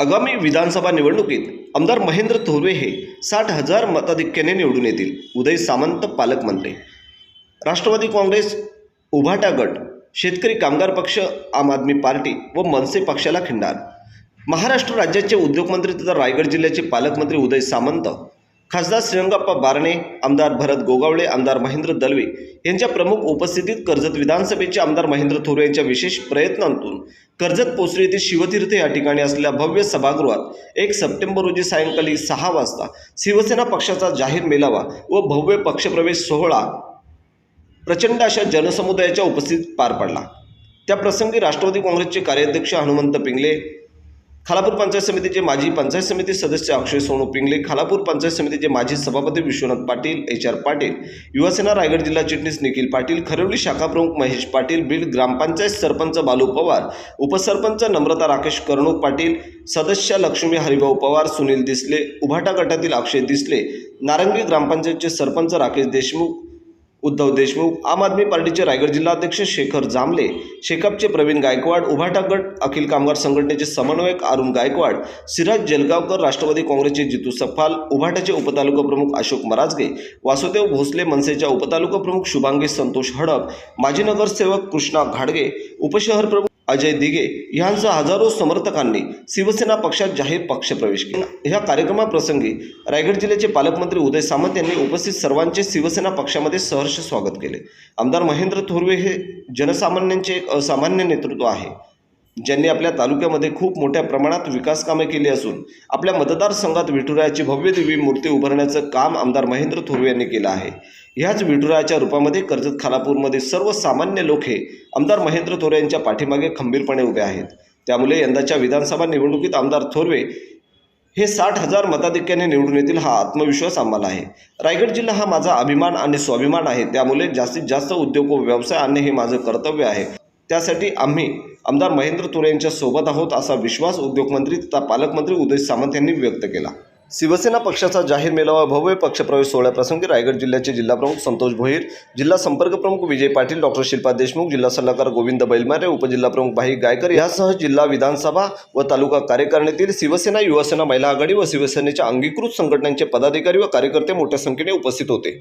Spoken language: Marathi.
आगामी विधानसभा निवडणुकीत आमदार महेंद्र थोरवे हे साठ हजार मताधिक्याने निवडून येतील. उदय सामंत पालकमंत्री राष्ट्रवादी काँग्रेस उभाटा गट शेतकरी कामगार पक्ष आम आदमी पार्टी व मनसे पक्षाला खिंडार. महाराष्ट्र राज्याचे उद्योगमंत्री तथा रायगड जिल्ह्याचे पालकमंत्री उदय सामंत खासदार श्रीरंगाप्पा बारणे आमदार भरत गोगावळे आमदार महेंद्र दलवे यांच्या प्रमुख उपस्थितीत कर्जत विधानसभेचे आमदार महेंद्र थोरे यांच्या विशेष प्रयत्नांतून कर्जत पोचरी येथे शिवतीर्थ या ठिकाणी असलेल्या भव्य सभागृहात एक सप्टेंबर रोजी सायंकाळी सहा वाजता शिवसेना पक्षाचा जाहीर मेळावा व भव्य पक्षप्रवेश सोहळा प्रचंड अशा जनसमुदायाच्या उपस्थितीत पार पडला. त्या प्रसंगी राष्ट्रवादी काँग्रेसचे कार्याध्यक्ष हनुमंत पिंगले खालापूर पंचायत समितीचे माजी पंचायत समिती सदस्य अक्षय सोनू पिंगले खालापूर पंचायत समितीचे माजी सभापती विश्वनाथ पाटील एच आर पाटील युवासेना रायगड जिल्हा चिटणीस निखिल पाटील खरवली शाखा प्रमुख महेश पाटील बीड ग्रामपंचायत सरपंच बालू पवार उपसरपंच नम्रता राकेश कर्णूक पाटील सदस्य लक्ष्मी हरिभाऊ पवार सुनील दिसले उभाटा गटातील अक्षय दिसले नारंगी ग्रामपंचायतचे सरपंच राकेश देशमुख उद्धव देशमुख आम आदमी पार्टीचे रायगड जिल्हाध्यक्ष शेखर जांभले शेकापचे प्रवीण गायकवाड उभाटा गट अखिल कामगार संघटनेचे समन्वयक अरुण गायकवाड सिराज जलगावकर राष्ट्रवादी काँग्रेसचे जितू सफाल उभाटाचे उपतालुका प्रमुख अशोक मराजगे वासुदेव भोसले मनसेच्या उपतालुका प्रमुख शुभांगी संतोष हडप माजी नगरसेवक कृष्णा घाडगे उपशहर प्रमुख अजय दिघे यांसह हजारो समर्थकांनी शिवसेना पक्षात जाहीर पक्षप्रवेश केला. ह्या कार्यक्रमाप्रसंगी रायगड जिल्ह्याचे पालकमंत्री उदय सामंत यांनी उपस्थित सर्वांचे शिवसेना पक्षामध्ये सहर्ष स्वागत केले. आमदार महेंद्र थोरवे हे जनसामान्यांचे एक असामान्य नेतृत्व आहे. ज्यांनी आपल्या तालुक्यामध्ये खूप मोठ्या प्रमाणात विकास कामे केली असून आपल्या मतदारसंघात विठुरायाची भव्य दिव्य मूर्ती उभारण्याचं काम आमदार महेंद्र थोरवे यांनी केलं आहे. ह्याच विठुरायाच्या रूपामध्ये कर्जत खालापूरमध्ये सर्वसामान्य लोक हे आमदार महेंद्र थोरवे यांच्या पाठीमागे खंबीरपणे उभे आहेत. त्यामुळे यंदाच्या विधानसभा निवडणुकीत आमदार थोरवे हे साठ हजार मताधिक्याने निवडून येतील हा आत्मविश्वास आम्हाला आहे. रायगड जिल्हा हा माझा अभिमान आणि स्वाभिमान आहे. त्यामुळे जास्तीत जास्त उद्योग व व्यवसाय आणणे हे माझं कर्तव्य आहे. त्यासाठी आम्ही आमदार महेंद्र तुरे यांच्या सोबत आहोत असा विश्वास उद्योगमंत्री तथा पालकमंत्री उदय सामंत यांनी व्यक्त केला. शिवसेना पक्षाचा जाहीर मेळावा भव्य पक्षप्रवेश सोहळ्याप्रसंगी रायगड जिल्ह्याचे जिल्हाप्रमुख संतोष भोईर जिल्हा संपर्क प्रमुख विजय पाटील डॉक्टर शिल्पा देशमुख जिल्हा सल्लागार गोविंद बैलमारे उपजिल्हाप्रमुख भाई गायकर यासह जिल्हा विधानसभा व तालुका कार्यकारिणीतील शिवसेना युवासेना महिला आघाडी व शिवसेनेच्या अंगीकृत संघटनांचे पदाधिकारी व कार्यकर्ते मोठ्या संख्येने उपस्थित होते.